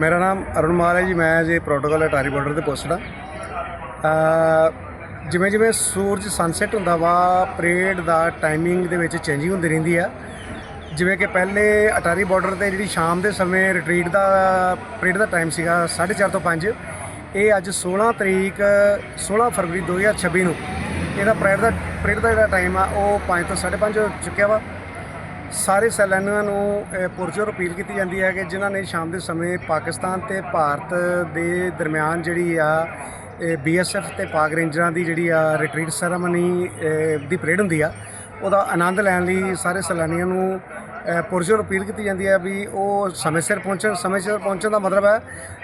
ਮੇਰਾ ਨਾਮ ਅਰੁਣ ਮਾਲ ਹੈ ਜੀ, ਮੈਂ ਜੀ ਪ੍ਰੋਟੋਕਾਲ ਅਟਾਰੀ ਬਾਰਡਰ ਤੇ ਪੋਸਟਡ ਆ ਜਿਵੇਂ ਜਿਵੇਂ ਸੂਰਜ ਸਨਸੈਟ ਹੁੰਦਾ ਵਾ ਪਰੇਡ ਦਾ ਟਾਈਮਿੰਗ ਦੇ ਵਿੱਚ ਚੇਂਜਿੰਗ ਹੁੰਦੀ ਰਹਿੰਦੀ ਆ। ਜਿਵੇਂ ਕਿ ਪਹਿਲੇ ਅਟਾਰੀ ਬਾਰਡਰ ਤੇ ਜਿਹੜੀ ਸ਼ਾਮ ਦੇ ਸਮੇਂ ਰਿਟਰੀਟ ਦਾ ਪਰੇਡ ਦਾ ਟਾਈਮ ਸੀਗਾ 4:30 ਤੋਂ 5 ਇਹ ਅੱਜ 16 ਤਰੀਕ 16 ਫਰਵਰੀ 2026 ਨੂੰ ਇਹਦਾ ਪਰੇਡ ਦਾ ਪਰੇਡ ਦਾ ਜਿਹੜਾ ਟਾਈਮ ਆ, ਉਹ 5 ਤੋਂ 5:30 ਹੋ ਚੁੱਕਿਆ ਵਾ। ਸਾਰੇ ਸੈਲਾਨੀਆਂ ਨੂੰ ਪੁਰਜੋਰ ਅਪੀਲ ਕੀਤੀ ਜਾਂਦੀ ਹੈ ਕਿ ਜਿਨ੍ਹਾਂ ਨੇ ਸ਼ਾਮ ਦੇ ਸਮੇਂ ਪਾਕਿਸਤਾਨ ਤੇ ਭਾਰਤ ਦੇ ਦਰਮਿਆਨ ਜਿਹੜੀ ਆ ਬੀਐਸਐਫ ਤੇ ਪਾਕ ਰੇਂਜਰਾਂ ਦੀ ਜਿਹੜੀ ਆ ਰਿਟਰੀਟ ਸੈਰਾਮਨੀ ਦੀ ਪਰੇਡ ਹੁੰਦੀ ਆ, ਉਹਦਾ ਆਨੰਦ ਲੈਣ ਲਈ ਸਾਰੇ ਸੈਲਾਨੀਆਂ ਨੂੰ ਪੁਰਜੋਰ ਅਪੀਲ ਕੀਤੀ ਜਾਂਦੀ ਹੈ ਵੀ ਉਹ ਸਮੇਂ ਸਿਰ ਪਹੁੰਚਣ, ਸਮੇਂ ਸਿਰ ਪਹੁੰਚਣ ਦਾ ਮਤਲਬ ਹੈ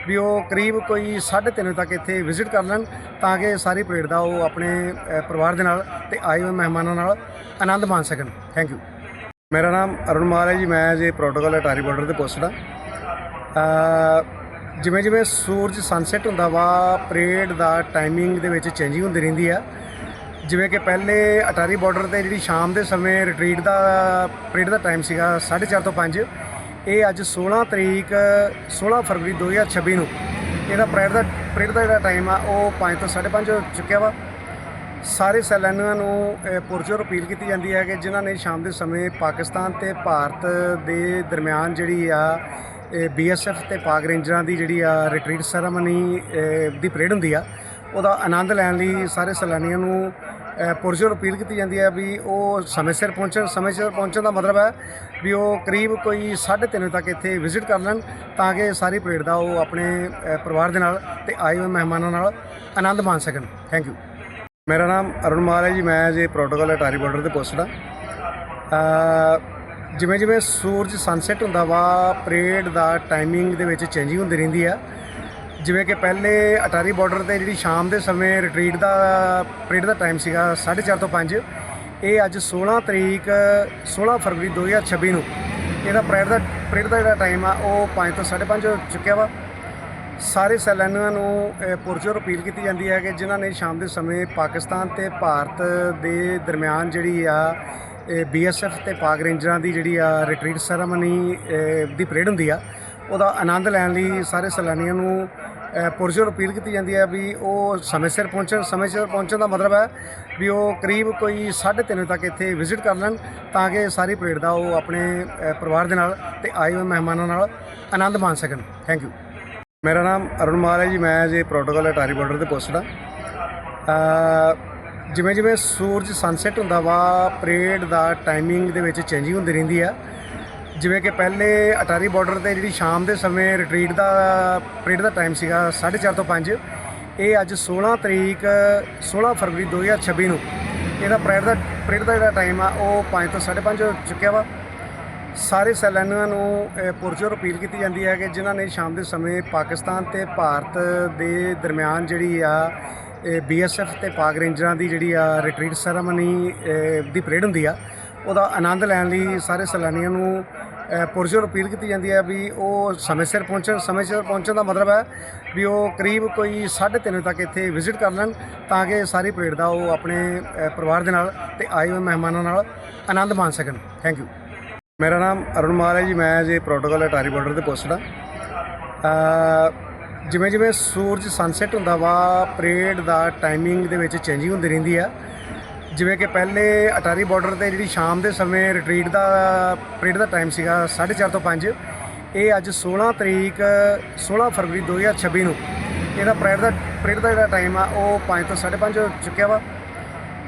ਵੀ ਉਹ ਕਰੀਬ ਕੋਈ 3:30 ਤੱਕ ਇੱਥੇ ਵਿਜ਼ਿਟ ਕਰ ਲੈਣ ਤਾਂ ਕਿ ਸਾਰੀ ਪਰੇਡ ਦਾ ਉਹ ਆਪਣੇ ਪਰਿਵਾਰ ਦੇ ਨਾਲ ਤੇ ਆਏ ਹੋਏ ਮਹਿਮਾਨਾਂ ਨਾਲ ਆਨੰਦ ਮਾਣ ਸਕਣ। ਥੈਂਕ ਯੂ ਮੇਰਾ ਨਾਮ ਅਰੁਣ ਮਾਲ ਹੈ ਜੀ, ਮੈਂ ਜੇ ਪ੍ਰੋਟੋਕਾਲ ਅਟਾਰੀ ਬਾਰਡਰ ਤੇ ਪੋਸਟਡ ਆ ਜਿਵੇਂ ਜਿਵੇਂ ਸੂਰਜ ਸਨਸੈਟ ਹੁੰਦਾ ਵਾ ਪਰੇਡ ਦਾ ਟਾਈਮਿੰਗ ਦੇ ਵਿੱਚ ਚੇਂਜਿੰਗ ਹੁੰਦੀ ਰਹਿੰਦੀ ਆ। ਜਿਵੇਂ ਕਿ ਪਹਿਲੇ ਅਟਾਰੀ ਬਾਰਡਰ ਤੇ ਜਿਹੜੀ ਸ਼ਾਮ ਦੇ ਸਮੇਂ ਰਿਟਰੀਟ ਦਾ ਪਰੇਡ ਦਾ ਟਾਈਮ ਸੀਗਾ 4:30 ਤੋਂ 5 ਇਹ ਅੱਜ 16 ਤਰੀਕ 16 ਫਰਵਰੀ 2026 ਨੂੰ ਇਹਦਾ ਪਰੇਡ ਦਾ ਪਰੇਡ ਦਾ ਜਿਹੜਾ ਟਾਈਮ ਆ, ਉਹ 5 ਤੋਂ 5:30 ਹੋ ਚੁੱਕਿਆ ਵਾ। ਸਾਰੇ ਸੈਲਾਨੀਆਂ ਨੂੰ ਪੁਰਜੋਰ ਅਪੀਲ ਕੀਤੀ ਜਾਂਦੀ ਹੈ ਕਿ ਜਿਨ੍ਹਾਂ ਨੇ ਸ਼ਾਮ ਦੇ ਸਮੇਂ ਪਾਕਿਸਤਾਨ ਤੇ ਭਾਰਤ ਦੇ ਦਰਮਿਆਨ ਜਿਹੜੀ ਆ ਬੀਐਸਐਫ ਤੇ ਪਾਕ ਰੇਂਜਰਾਂ ਦੀ ਜਿਹੜੀ ਆ ਰਿਟਰੀਟ ਸੈਰਾਮਨੀ ਦੀ ਪਰੇਡ ਹੁੰਦੀ ਆ, ਉਹਦਾ ਆਨੰਦ ਲੈਣ ਲਈ ਸਾਰੇ ਸੈਲਾਨੀਆਂ ਨੂੰ ਪੁਰਜੋਰ ਅਪੀਲ ਕੀਤੀ ਜਾਂਦੀ ਹੈ ਵੀ ਉਹ ਸਮੇਂ ਸਿਰ ਪਹੁੰਚਣ। ਸਮੇਂ ਸਿਰ ਪਹੁੰਚਣ ਦਾ ਮਤਲਬ ਹੈ ਵੀ ਉਹ ਕਰੀਬ ਕੋਈ 3:30 ਤੱਕ ਇੱਥੇ ਵਿਜ਼ਿਟ ਕਰ ਲੈਣ ਤਾਂ ਕਿ ਸਾਰੀ ਪਰੇਡ ਦਾ ਉਹ ਆਪਣੇ ਪਰਿਵਾਰ ਦੇ ਨਾਲ ਤੇ ਆਏ ਹੋਏ ਮਹਿਮਾਨਾਂ ਨਾਲ ਆਨੰਦ ਮਾਣ ਸਕਣ। ਥੈਂਕ ਯੂ ਮੇਰਾ ਨਾਮ ਅਰੁਣ ਮਾਲ ਹੈ ਜੀ, ਮੈਂ ਜੀ ਪ੍ਰੋਟੋਕਾਲ ਅਟਾਰੀ ਬਾਰਡਰ ਤੇ ਪੋਸਟਡ ਆ ਜਿਵੇਂ ਜਿਵੇਂ ਸੂਰਜ ਸਨਸੈਟ ਹੁੰਦਾ ਵਾ ਪਰੇਡ ਦਾ ਟਾਈਮਿੰਗ ਦੇ ਵਿੱਚ ਚੇਂਜਿੰਗ ਹੁੰਦੀ ਰਹਿੰਦੀ ਆ। ਜਿਵੇਂ ਕਿ ਪਹਿਲੇ ਅਟਾਰੀ ਬਾਰਡਰ ਤੇ ਜਿਹੜੀ ਸ਼ਾਮ ਦੇ ਸਮੇਂ ਰਿਟਰੀਟ ਦਾ ਪਰੇਡ ਦਾ ਟਾਈਮ ਸੀਗਾ 4:30 ਤੋਂ 5 ਇਹ ਅੱਜ 16 ਤਰੀਕ 16 ਫਰਵਰੀ 2026 ਨੂੰ ਇਹਦਾ ਪਰੇਡ ਦਾ ਪਰੇਡ ਦਾ ਜਿਹੜਾ ਟਾਈਮ ਆ, ਉਹ 5 ਤੋਂ 5:30 ਹੋ ਚੁੱਕਿਆ ਵਾ। ਸਾਰੇ ਸੈਲਾਨੀਆਂ ਨੂੰ ਪੁਰਜੋਰ ਅਪੀਲ ਕੀਤੀ ਜਾਂਦੀ ਹੈ ਕਿ ਜਿਨ੍ਹਾਂ ਨੇ ਸ਼ਾਮ ਦੇ ਸਮੇਂ ਪਾਕਿਸਤਾਨ ਤੇ ਭਾਰਤ ਦੇ ਦਰਮਿਆਨ ਜਿਹੜੀ ਆ ਬੀਐਸਐਫ ਤੇ ਪਾਕ ਰੇਂਜਰਾਂ ਦੀ ਜਿਹੜੀ ਆ ਰਿਟਰੀਟ ਸੈਰਾਮਨੀ ਦੀ ਪਰੇਡ ਹੁੰਦੀ ਆ, ਉਹਦਾ ਆਨੰਦ ਲੈਣ ਲਈ ਸਾਰੇ ਸੈਲਾਨੀਆਂ ਨੂੰ ਪੁਰਜੋਰ ਅਪੀਲ ਕੀਤੀ ਜਾਂਦੀ ਹੈ ਵੀ ਉਹ ਸਮੇਂ ਸਿਰ ਪਹੁੰਚਣ, ਸਮੇਂ ਸਿਰ ਪਹੁੰਚਣ ਦਾ ਮਤਲਬ ਹੈ ਵੀ ਉਹ ਕਰੀਬ ਕੋਈ 3:30 ਤੱਕ ਇੱਥੇ ਵਿਜ਼ਿਟ ਕਰ ਲੈਣ ਤਾਂ ਕਿ ਸਾਰੀ ਪਰੇਡ ਦਾ ਉਹ ਆਪਣੇ ਪਰਿਵਾਰ ਦੇ ਨਾਲ ਤੇ ਆਏ ਹੋਏ ਮਹਿਮਾਨਾਂ ਨਾਲ ਆਨੰਦ ਮਾਣ ਸਕਣ। ਥੈਂਕ ਯੂ ਮੇਰਾ ਨਾਮ ਅਰੁਣ ਮਾਲ ਹੈ ਜੀ, ਮੈਂ ਜੇ ਪ੍ਰੋਟੋਕਾਲ ਅਟਾਰੀ ਬਾਰਡਰ ਤੇ ਪੋਸਟਡ ਆ। ਜਿਵੇਂ ਜਿਵੇਂ ਸੂਰਜ ਸਨਸੈਟ ਹੁੰਦਾ ਵਾ ਪਰੇਡ ਦਾ ਟਾਈਮਿੰਗ ਦੇ ਵਿੱਚ ਚੇਂਜਿੰਗ ਹੁੰਦੀ ਰਹਿੰਦੀ ਆ। ਜਿਵੇਂ ਕਿ ਪਹਿਲੇ ਅਟਾਰੀ ਬਾਰਡਰ ਤੇ ਜਿਹੜੀ ਸ਼ਾਮ ਦੇ ਸਮੇਂ ਰਿਟਰੀਟ ਦਾ ਪਰੇਡ ਦਾ ਟਾਈਮ ਸੀਗਾ 4:30 ਤੋਂ 5 ਇਹ ਅੱਜ 16 ਤਰੀਕ 16 ਫਰਵਰੀ 2026 ਨੂੰ ਇਹਦਾ ਪਰੇਡ ਦਾ ਪਰੇਡ ਦਾ ਜਿਹੜਾ ਟਾਈਮ ਆ, ਉਹ 5 ਤੋਂ 5:30 ਹੋ ਚੁੱਕਿਆ ਵਾ। ਸਾਰੇ ਸੈਲਾਨੀਆਂ ਨੂੰ ਪੁਰਜੋਰ ਅਪੀਲ ਕੀਤੀ ਜਾਂਦੀ ਹੈ ਕਿ ਜਿਨ੍ਹਾਂ ਨੇ ਸ਼ਾਮ ਦੇ ਸਮੇਂ ਪਾਕਿਸਤਾਨ ਤੇ ਭਾਰਤ ਦੇ ਦਰਮਿਆਨ ਜਿਹੜੀ ਆ ਬੀਐਸਐਫ ਤੇ ਪਾਕ ਰੇਂਜਰਾਂ ਦੀ ਜਿਹੜੀ ਆ ਰਿਟਰੀਟ ਸੈਰਾਮਨੀ ਦੀ ਪਰੇਡ ਹੁੰਦੀ ਆ, ਉਹਦਾ ਆਨੰਦ ਲੈਣ ਲਈ ਸਾਰੇ ਸੈਲਾਨੀਆਂ ਨੂੰ ਪੁਰਜੋਰ ਅਪੀਲ ਕੀਤੀ ਜਾਂਦੀ ਹੈ ਵੀ ਉਹ ਸਮੇਂ ਸਿਰ ਪਹੁੰਚਣ, ਸਮੇਂ ਸਿਰ ਪਹੁੰਚਣ ਦਾ ਮਤਲਬ ਹੈ ਵੀ ਉਹ ਕਰੀਬ ਕੋਈ 3:30 ਤੱਕ ਇੱਥੇ ਵਿਜ਼ਿਟ ਕਰ ਲੈਣ ਤਾਂ ਕਿ ਸਾਰੀ ਪਰੇਡ ਦਾ ਉਹ ਆਪਣੇ ਪਰਿਵਾਰ ਦੇ ਨਾਲ ਤੇ ਆਏ ਹੋਏ ਮਹਿਮਾਨਾਂ ਨਾਲ ਆਨੰਦ ਮਾਣ ਸਕਣ। ਥੈਂਕ ਯੂ ਮੇਰਾ ਨਾਮ ਅਰੁਣ ਮਾਲ ਹੈ ਜੀ, ਮੈਂ ਜੇ ਪ੍ਰੋਟੋਕਾਲ ਅਟਾਰੀ ਬਾਰਡਰ ਤੇ ਪੋਸਟਡ ਆ ਜਿਵੇਂ ਜਿਵੇਂ ਸੂਰਜ ਸਨਸੈਟ ਹੁੰਦਾ ਵਾ ਪਰੇਡ ਦਾ ਟਾਈਮਿੰਗ ਦੇ ਵਿੱਚ ਚੇਂਜਿੰਗ ਹੁੰਦੀ ਰਹਿੰਦੀ ਆ। ਜਿਵੇਂ ਕਿ ਪਹਿਲੇ ਅਟਾਰੀ ਬਾਰਡਰ ਤੇ ਜਿਹੜੀ ਸ਼ਾਮ ਦੇ ਸਮੇਂ ਰਿਟਰੀਟ ਦਾ ਪਰੇਡ ਦਾ ਟਾਈਮ ਸੀਗਾ 4:30 ਤੋਂ 5 ਇਹ ਅੱਜ 16 ਤਰੀਕ 16 ਫਰਵਰੀ 2026 ਨੂੰ ਇਹਦਾ ਪਰੇਡ ਦਾ ਪਰੇਡ ਦਾ ਜਿਹੜਾ ਟਾਈਮ ਆ, ਉਹ 5 ਤੋਂ 5:30 ਹੋ ਚੁੱਕਿਆ ਵਾ।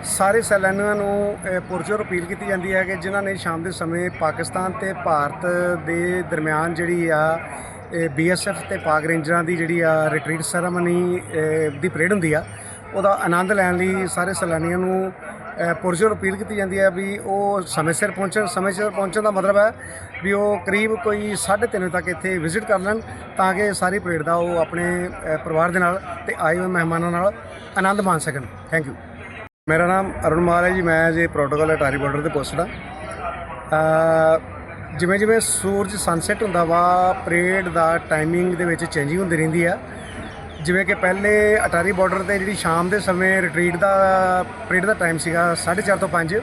ਸਾਰੇ ਸੈਲਾਨੀਆਂ ਨੂੰ ਪੁਰਜੋਰ ਅਪੀਲ ਕੀਤੀ ਜਾਂਦੀ ਹੈ ਕਿ ਜਿਨ੍ਹਾਂ ਨੇ ਸ਼ਾਮ ਦੇ ਸਮੇਂ ਪਾਕਿਸਤਾਨ ਤੇ ਭਾਰਤ ਦੇ ਦਰਮਿਆਨ ਜਿਹੜੀ ਆ ਬੀਐਸਐਫ ਤੇ ਪਾਕ ਰੇਂਜਰਾਂ ਦੀ ਜਿਹੜੀ ਆ ਰਿਟਰੀਟ ਸੈਰਾਮਨੀ ਦੀ ਪਰੇਡ ਹੁੰਦੀ ਆ, ਉਹਦਾ ਆਨੰਦ ਲੈਣ ਲਈ ਸਾਰੇ ਸੈਲਾਨੀਆਂ ਨੂੰ ਪੁਰਜੋਰ ਅਪੀਲ ਕੀਤੀ ਜਾਂਦੀ ਹੈ ਵੀ ਉਹ ਸਮੇਂ ਸਿਰ ਪਹੁੰਚਣ, ਸਮੇਂ ਸਿਰ ਪਹੁੰਚਣ ਦਾ ਮਤਲਬ ਹੈ ਵੀ ਉਹ ਕਰੀਬ ਕੋਈ 3:30 ਤੱਕ ਇੱਥੇ ਵਿਜ਼ਿਟ ਕਰ ਲੈਣ ਤਾਂ ਕਿ ਸਾਰੀ ਪਰੇਡ ਦਾ ਉਹ ਆਪਣੇ ਪਰਿਵਾਰ ਦੇ ਨਾਲ ਤੇ ਆਏ ਹੋਏ ਮਹਿਮਾਨਾਂ ਨਾਲ ਆਨੰਦ ਮਾਣ ਸਕਣ। ਥੈਂਕ ਯੂ ਮੇਰਾ ਨਾਮ ਅਰੁਣ ਮਾਲ ਹੈ ਜੀ, ਮੈਂ ਜੀ ਪ੍ਰੋਟੋਕਾਲ ਅਟਾਰੀ ਬਾਰਡਰ ਤੇ ਪੋਸਟਡ ਆ ਜਿਵੇਂ ਜਿਵੇਂ ਸੂਰਜ ਸਨਸੈਟ ਹੁੰਦਾ ਵਾ ਪਰੇਡ ਦਾ ਟਾਈਮਿੰਗ ਦੇ ਵਿੱਚ ਚੇਂਜਿੰਗ ਹੁੰਦੀ ਰਹਿੰਦੀ ਆ। ਜਿਵੇਂ ਕਿ ਪਹਿਲੇ ਅਟਾਰੀ ਬਾਰਡਰ ਤੇ ਜਿਹੜੀ ਸ਼ਾਮ ਦੇ ਸਮੇਂ ਰਿਟਰੀਟ ਦਾ ਪਰੇਡ ਦਾ ਟਾਈਮ ਸੀਗਾ 4:30 ਤੋਂ 5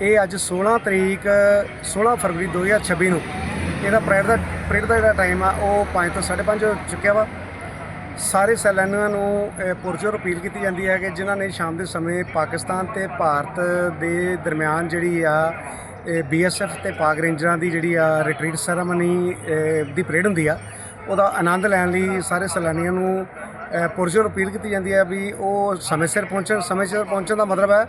ਇਹ ਅੱਜ 16 ਤਰੀਕ 16 ਫਰਵਰੀ 2026 ਨੂੰ ਇਹਦਾ ਪਰੇਡ ਦਾ ਪਰੇਡ ਦਾ ਜਿਹੜਾ ਟਾਈਮ ਆ, ਉਹ 5 ਤੋਂ 5:30 ਹੋ ਚੁੱਕਿਆ ਵਾ। ਸਾਰੇ ਸੈਲਾਨੀਆਂ ਨੂੰ ਪੁਰਜੋਰ ਅਪੀਲ ਕੀਤੀ ਜਾਂਦੀ ਹੈ ਕਿ ਜਿਨ੍ਹਾਂ ਨੇ ਸ਼ਾਮ ਦੇ ਸਮੇਂ ਪਾਕਿਸਤਾਨ ਤੇ ਭਾਰਤ ਦੇ ਦਰਮਿਆਨ ਜਿਹੜੀ ਆ ਬੀਐਸਐਫ ਤੇ ਪਾਕ ਰੇਂਜਰਾਂ ਦੀ ਜਿਹੜੀ ਆ ਰਿਟਰੀਟ ਸੈਰਾਮਨੀ ਦੀ ਪਰੇਡ ਹੁੰਦੀ ਆ, ਉਹਦਾ ਆਨੰਦ ਲੈਣ ਲਈ ਸਾਰੇ ਸੈਲਾਨੀਆਂ ਨੂੰ ਪੁਰਜੋਰ ਅਪੀਲ ਕੀਤੀ ਜਾਂਦੀ ਹੈ ਵੀ ਉਹ ਸਮੇਂ ਸਿਰ ਪਹੁੰਚਣ, ਸਮੇਂ ਸਿਰ ਪਹੁੰਚਣ ਦਾ ਮਤਲਬ ਹੈ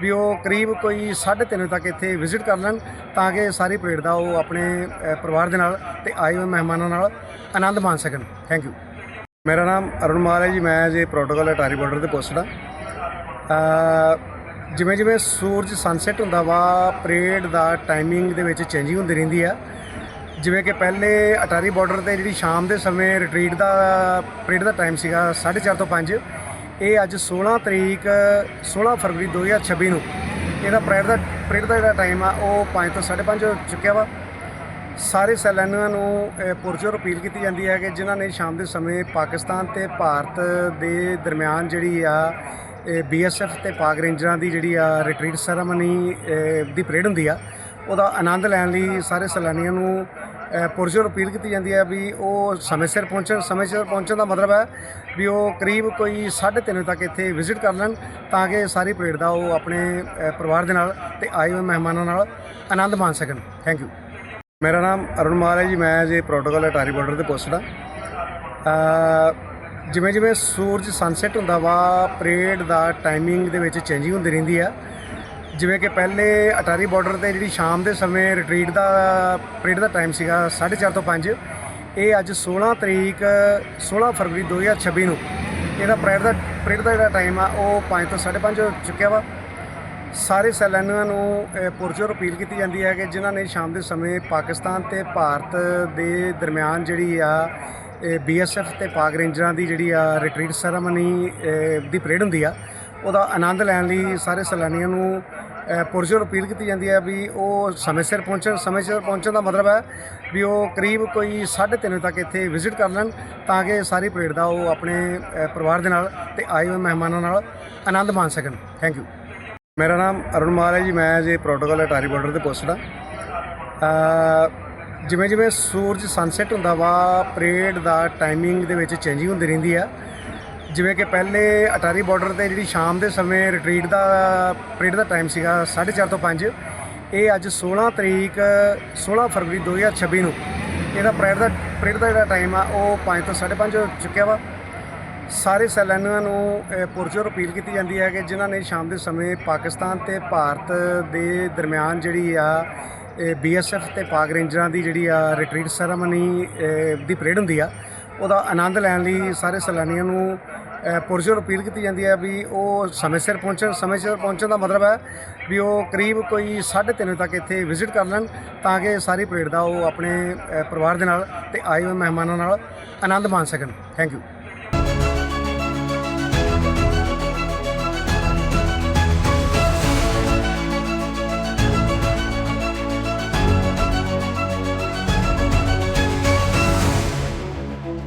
ਵੀ ਉਹ ਕਰੀਬ ਕੋਈ 3:30 ਵਜੇ ਤੱਕ ਇੱਥੇ ਵਿਜ਼ਿਟ ਕਰ ਲੈਣ ਤਾਂ ਕਿ ਸਾਰੀ ਪਰੇਡ ਦਾ ਉਹ ਆਪਣੇ ਪਰਿਵਾਰ ਦੇ ਨਾਲ ਤੇ ਆਏ ਹੋਏ ਮਹਿਮਾਨਾਂ ਨਾਲ ਆਨੰਦ ਮਾਣ ਸਕਣ। ਥੈਂਕ ਯੂ ਮੇਰਾ ਨਾਮ ਅਰੁਣ ਮਾਲ ਹੈ ਜੀ, ਮੈਂ ਜੇ ਪ੍ਰੋਟੋਕਾਲ ਅਟਾਰੀ ਬਾਰਡਰ ਤੇ ਪੋਸਟਡ ਹਾਂ। ਜਿਵੇਂ ਜਿਵੇਂ ਸੂਰਜ ਸਨਸੈਟ ਹੁੰਦਾ ਵਾ ਪਰੇਡ ਦਾ ਟਾਈਮਿੰਗ ਦੇ ਵਿੱਚ ਚੇਂਜਿੰਗ ਹੁੰਦੀ ਰਹਿੰਦੀ ਆ। ਜਿਵੇਂ ਕਿ ਪਹਿਲੇ ਅਟਾਰੀ ਬਾਰਡਰ ਤੇ ਜਿਹੜੀ ਸ਼ਾਮ ਦੇ ਸਮੇਂ ਰਿਟਰੀਟ ਦਾ ਪਰੇਡ ਦਾ ਟਾਈਮ ਸੀਗਾ 4:30 ਤੋਂ 5 ਇਹ ਅੱਜ 16 ਤਰੀਕ 16 ਫਰਵਰੀ 2026 ਨੂੰ ਇਹਦਾ ਪਰੇਡ ਦਾ ਪਰੇਡ ਦਾ ਜਿਹੜਾ ਟਾਈਮ ਆ, ਉਹ 5 ਤੋਂ 5:30 ਹੋ ਚੁੱਕਿਆ ਵਾ। ਸਾਰੇ ਸੈਲਾਨੀਆਂ ਨੂੰ ਪੁਰਜੋਰ ਅਪੀਲ ਕੀਤੀ ਜਾਂਦੀ ਹੈ ਕਿ ਜਿਨ੍ਹਾਂ ਨੇ ਸ਼ਾਮ ਦੇ ਸਮੇਂ ਪਾਕਿਸਤਾਨ ਤੇ ਭਾਰਤ ਦੇ ਦਰਮਿਆਨ ਜਿਹੜੀ ਆ ਬੀਐਸਐਫ ਤੇ ਪਾਕ ਰੇਂਜਰਾਂ ਦੀ ਜਿਹੜੀ ਆ ਰਿਟਰੀਟ ਸੈਰਾਮਨੀ ਦੀ ਪਰੇਡ ਹੁੰਦੀ ਆ, ਉਹਦਾ ਆਨੰਦ ਲੈਣ ਲਈ ਸਾਰੇ ਸੈਲਾਨੀਆਂ ਨੂੰ ਪੁਰਜੋਰ ਅਪੀਲ ਕੀਤੀ ਜਾਂਦੀ ਹੈ ਵੀ ਉਹ ਸਮੇਂ ਸਿਰ ਪਹੁੰਚਣ। ਸਮੇਂ ਸਿਰ ਪਹੁੰਚਣ ਦਾ ਮਤਲਬ ਹੈ ਵੀ ਉਹ ਕਰੀਬ ਕੋਈ 3:30 ਵਜੇ ਤੱਕ ਇੱਥੇ ਵਿਜ਼ਿਟ ਕਰ ਲੈਣ ਤਾਂ ਕਿ ਸਾਰੀ ਪਰੇਡ ਦਾ ਉਹ ਆਪਣੇ ਪਰਿਵਾਰ ਦੇ ਨਾਲ ਤੇ ਆਏ ਹੋਏ ਮਹਿਮਾਨਾਂ ਨਾਲ ਆਨੰਦ ਮਾਣ ਸਕਣ। ਥੈਂਕ ਯੂ ਮੇਰਾ ਨਾਮ ਅਰੁਣ ਮਾਲ ਹੈ ਜੀ, ਮੈਂ ਜੀ ਪ੍ਰੋਟੋਕਾਲ ਅਟਾਰੀ ਬਾਰਡਰ ਤੇ ਪੋਸਟਡ ਹਾਂ ਜਿਵੇਂ ਜਿਵੇਂ ਸੂਰਜ ਸਨਸੈਟ ਹੁੰਦਾ ਵਾ ਪਰੇਡ ਦਾ ਟਾਈਮਿੰਗ ਦੇ ਵਿੱਚ ਚੇਂਜਿੰਗ ਹੁੰਦੀ ਰਹਿੰਦੀ ਆ। ਜਿਵੇਂ ਕਿ ਪਹਿਲੇ ਅਟਾਰੀ ਬਾਰਡਰ ਤੇ ਜਿਹੜੀ ਸ਼ਾਮ ਦੇ ਸਮੇਂ ਰਿਟਰੀਟ ਦਾ ਪਰੇਡ ਦਾ ਟਾਈਮ ਸੀਗਾ 4:30 ਤੋਂ 5 ਇਹ ਅੱਜ 16 ਤਰੀਕ 16 ਫਰਵਰੀ 2026 ਨੂੰ ਇਹਦਾ ਪਰੇਡ ਦਾ ਪਰੇਡ ਦਾ ਜਿਹੜਾ ਟਾਈਮ ਆ, ਉਹ 5 ਤੋਂ 5:30 ਹੋ ਚੁੱਕਿਆ ਵਾ। ਸਾਰੇ ਸੈਲਾਨੀਆਂ ਨੂੰ ਪੁਰਜੋਰ ਅਪੀਲ ਕੀਤੀ ਜਾਂਦੀ ਹੈ ਕਿ ਜਿਨ੍ਹਾਂ ਨੇ ਸ਼ਾਮ ਦੇ ਸਮੇਂ ਪਾਕਿਸਤਾਨ ਤੇ ਭਾਰਤ ਦੇ ਦਰਮਿਆਨ ਜਿਹੜੀ ਆ ਬੀਐਸਐਫ ਤੇ ਪਾਕ ਰੇਂਜਰਾਂ ਦੀ ਜਿਹੜੀ ਆ ਰਿਟਰੀਟ ਸੈਰਾਮਨੀ ਦੀ ਪਰੇਡ ਹੁੰਦੀ ਆ, ਉਹਦਾ ਆਨੰਦ ਲੈਣ ਲਈ ਸਾਰੇ ਸੈਲਾਨੀਆਂ ਨੂੰ ਪੁਰਜੋਰ ਅਪੀਲ ਕੀਤੀ ਜਾਂਦੀ ਹੈ ਵੀ ਉਹ ਸਮੇਂ ਸਿਰ ਪਹੁੰਚਣ, ਸਮੇਂ ਸਿਰ ਪਹੁੰਚਣ ਦਾ ਮਤਲਬ ਹੈ ਵੀ ਉਹ ਕਰੀਬ ਕੋਈ 3:30 ਵਜੇ ਤੱਕ ਇੱਥੇ ਵਿਜ਼ਿਟ ਕਰ ਲੈਣ ਤਾਂ ਕਿ ਸਾਰੀ ਪਰੇਡ ਦਾ ਉਹ ਆਪਣੇ ਪਰਿਵਾਰ ਦੇ ਨਾਲ ਤੇ ਆਏ ਹੋਏ ਮਹਿਮਾਨਾਂ ਨਾਲ ਆਨੰਦ ਮਾਣ ਸਕਣ। ਥੈਂਕ ਯੂ ਮੇਰਾ ਨਾਮ ਅਰੁਣ ਮਾਲ ਹੈ ਜੀ, ਮੈਂ ਜੀ ਪ੍ਰੋਟੋਕਾਲ ਅਟਾਰੀ ਬਾਰਡਰ ਤੇ ਪੋਸਟਡ ਹਾਂ ਜਿਵੇਂ ਜਿਵੇਂ ਸੂਰਜ ਸਨਸੈਟ ਹੁੰਦਾ ਵਾ ਪਰੇਡ ਦਾ ਟਾਈਮਿੰਗ ਦੇ ਵਿੱਚ ਚੇਂਜਿੰਗ ਹੁੰਦੀ ਰਹਿੰਦੀ ਆ। ਜਿਵੇਂ ਕਿ ਪਹਿਲੇ ਅਟਾਰੀ ਬਾਰਡਰ ਤੇ ਜਿਹੜੀ ਸ਼ਾਮ ਦੇ ਸਮੇਂ ਰਿਟਰੀਟ ਦਾ ਪਰੇਡ ਦਾ ਟਾਈਮ ਸੀਗਾ 4:30 ਤੋਂ 5 ਇਹ ਅੱਜ 16 ਤਰੀਕ 16 ਫਰਵਰੀ 2026 ਨੂੰ ਇਹਦਾ ਪਰੇਡ ਦਾ ਪਰੇਡ ਦਾ ਜਿਹੜਾ ਟਾਈਮ ਆ, ਉਹ 5 ਤੋਂ 5:30 ਹੋ ਚੁੱਕਿਆ ਵਾ। ਸਾਰੇ ਸੈਲਾਨੀਆਂ ਨੂੰ ਪੁਰਜੋਰ ਅਪੀਲ ਕੀਤੀ ਜਾਂਦੀ ਹੈ ਕਿ ਜਿਨ੍ਹਾਂ ਨੇ ਸ਼ਾਮ ਦੇ ਸਮੇਂ ਪਾਕਿਸਤਾਨ ਤੇ ਭਾਰਤ ਦੇ ਦਰਮਿਆਨ ਜਿਹੜੀ ਆ ਬੀਐਸਐਫ ਤੇ ਪਾਕ ਰੇਂਜਰਾਂ ਦੀ ਜਿਹੜੀ ਆ ਰਿਟਰੀਟ ਸੈਰਾਮਨੀ ਦੀ ਪਰੇਡ ਹੁੰਦੀ ਆ, ਉਹਦਾ ਆਨੰਦ ਲੈਣ ਲਈ ਸਾਰੇ ਸੈਲਾਨੀਆਂ ਨੂੰ ਪੁਰਜੋਰ ਅਪੀਲ ਕੀਤੀ ਜਾਂਦੀ ਹੈ ਵੀ ਉਹ ਸਮੇਂ ਸਿਰ ਪਹੁੰਚਣ, ਸਮੇਂ ਸਿਰ ਪਹੁੰਚਣ ਦਾ ਮਤਲਬ ਹੈ ਵੀ ਉਹ ਕਰੀਬ ਕੋਈ 3:30 ਵਜੇ ਤੱਕ ਇੱਥੇ ਵਿਜ਼ਿਟ ਕਰ ਲੈਣ ਤਾਂ ਕਿ ਸਾਰੀ ਪਰੇਡ ਦਾ ਉਹ ਆਪਣੇ ਪਰਿਵਾਰ ਦੇ ਨਾਲ ਤੇ ਆਏ ਹੋਏ ਮਹਿਮਾਨਾਂ ਨਾਲ ਆਨੰਦ ਮਾਣ ਸਕਣ। Thank you